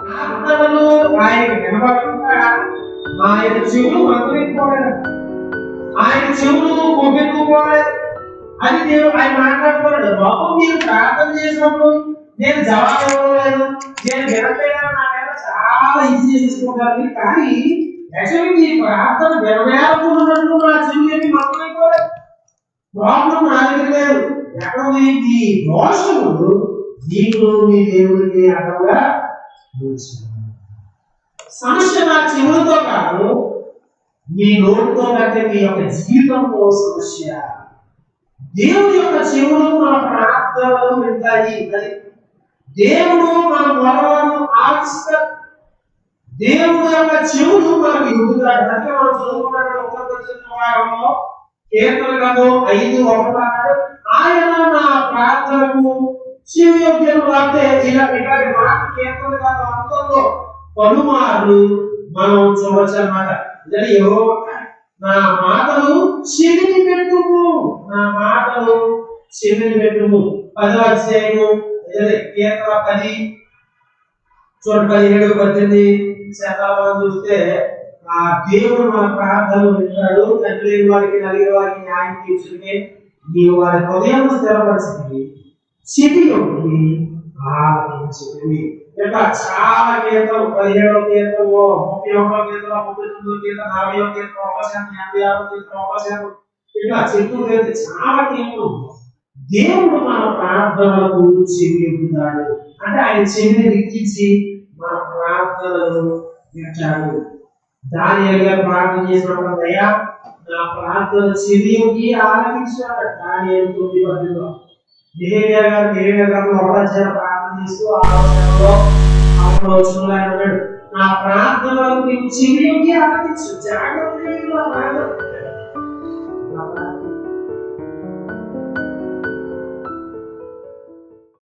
ప్రార్థనలు ఆయన వినబడకుండా ఆయన చెవులు మంత్రిపోలేదు ఆయన చెవులు కొబ్బెక్కుపోలేదు అని నేను ఆయన మాట్లాడుతున్నాడు బాబు మీరు ప్రార్థన చేసినప్పుడు నేను జవాబు ఇవ్వలేదు నేను వినట్లేదని నా మీద చాలా ఈజీ చేసుకుంటాను కానీ యాక్చువల్లీ మీ ప్రార్థన వినవేరుకున్నట్టు నా చెవులు ఏమి మంత్రైపోలేదు ప్రాబ్లం నా దగ్గర లేదు నీకు మీ దేవుడికి అడవుగా సమస్య నా చెవులతో కాదు మీ నోటితో కంటే మీ యొక్క జీవితంతో సమస్య. దేవుడి యొక్క చెవులు మన ప్రార్థనలు వింటాయి. అది దేవుడు మన మొరలను ఆలిస్తాడు దేవుడు యొక్క చెవులు మనకు ఎదుగుతాడు అంటే మనం చదువుకున్న ఒక వారంలో కీర్తన ఐదు ఒకటి ఆయన నా ప్రార్థనకు శివయోగ్యం రాస్తే ఇలా ఇలాంటి మాట కీర్తన కాదు అర్థంలో పలుమార్లు మనం చూడవచ్చు అన్నమాట ఎందుకంటే ఎవరో నా మాటలు చెవిని పెట్టుము. నా మాటలు చెవిని పెట్టుము. పదవ అధ్యాయము కీర్తన పది చూడండి పదిహేడు పద్దెనిమిది శాతాలను చూస్తే ఆ దేవుడు మన ప్రార్థనలు వింటాడు తండ్రి వారికి నలిగే వారికి న్యాయం తీర్చుంటే నీవు వారి హృదయం స్థిరపరిచింది చెవి ఒకటి ఆలకించింది ఇట్లా చాలా కీర్తనలు పదిహేడవ కీర్తనలు ముప్పై ఒకటో కీర్తన ముప్పై తొమ్మిదో కీర్తన నలభై ఒక కీర్తన ఒక శాతం ఎనభై ఆరో కీర్తన ఒక శాతం ఇట్లా చెప్తూ వెళ్తే చాలా కీర్తనలు దేవుడు మన ప్రార్థనలకు చెవి అంటే ఆయన చెవిని రిక్కించి మన ప్రార్థనలు వింటాడు. దానియల్ గారు ప్రార్థన చేసినప్పుడు అయ్యా నా ప్రార్థన చెవి ఆలకించాడు. దానియల్ తొమ్మిది పద్దెనిమిదిలో నిహేమియా గారు నిహేమియా గారు ఒకటాచార ప్రార్థన చేస్తూ ఆలోచనలో అప్పుడు వచ్చిన ఆయన అన్నాడు నా ప్రార్థనలు నీవు చెవి ఆలకించు. జాగ్రత్తగా